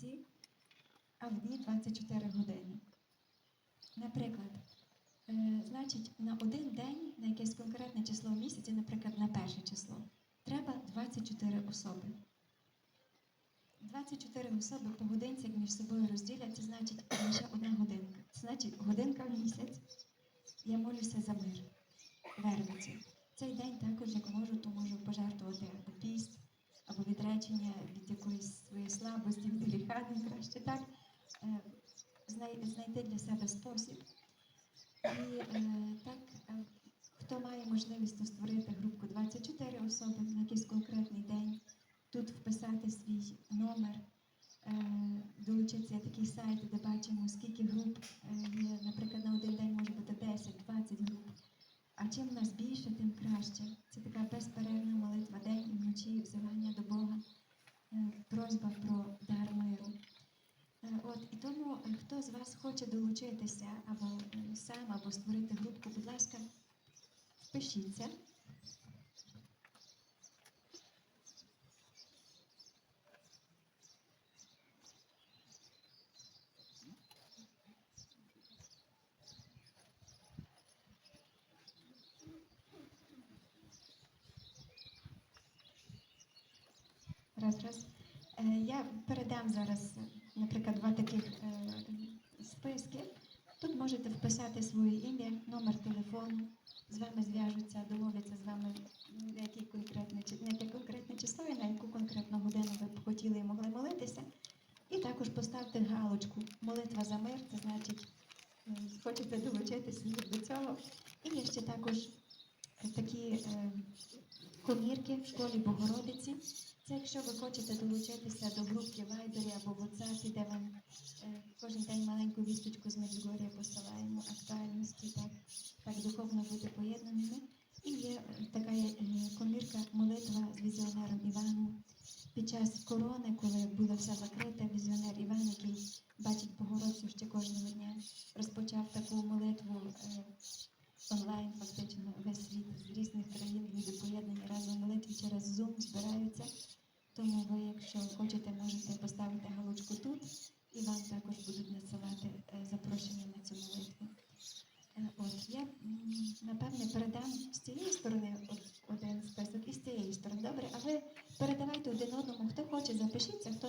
місяці, а в дні 24 години. Наприклад, е, значить, на один день, на якесь конкретне число в місяці, наприклад, на перше число, треба 24 особи. 24 особи по годинці, між собою розділять, це значить лише одна годинка. Це значить годинка в місяць. Я молюся за мир, вервиці. Цей день також, як можу, то можу пожертвувати або піст, або відречення від якоїсь гріха, краще так, е, знайти для себе спосіб. І е, так, е, хто має можливість створити групку 24 особи на якийсь конкретний день, тут вписати свій номер, долучитися такий сайт, де бачимо, скільки груп є. Наприклад, на один день може бути 10-20 груп. А чим нас більше, тим краще. Це така безперервна молитва день і вночі, взивання до Бога, просьба про дар От і тому, е, хто з вас хоче долучитися або е, сам, або створити групку, будь ласка, впишіться. Раз, раз. Е, Я передам зараз, наприклад, два таких е, списки. Тут можете вписати своє ім'я, номер телефону, з вами зв'яжуться, домовляться з вами на яке конкретне, яке конкретне число і на яку конкретну годину ви б хотіли і могли молитися. І також поставте галочку Молитва за мир, це значить, е, хочете долучитися до цього. І є ще також такі е, комірки в школі Богородиці. Це якщо ви хочете долучитися до групки Вайбері або WhatsApp, де вам е, кожен день маленьку вісточку з Меджугорія посилаємо, актуальності, так, так духовно бути поєднаними. І є е, така е, комірка молитва з візіонером Іваном. Під час корони, коли було все закрите, візіонер Іван, який бачить Богородцю ще кожного дня, розпочав люди поєднані разом молитві через Zoom збираються. Тому ви, якщо хочете, можете поставити галочку тут, і вам також будуть надсилати е, запрошення на цю молитву. Е, от я напевне передам з цієї сторони один список і з цієї сторони. Добре, а ви передавайте один одному, хто хоче, запишіться, хто не.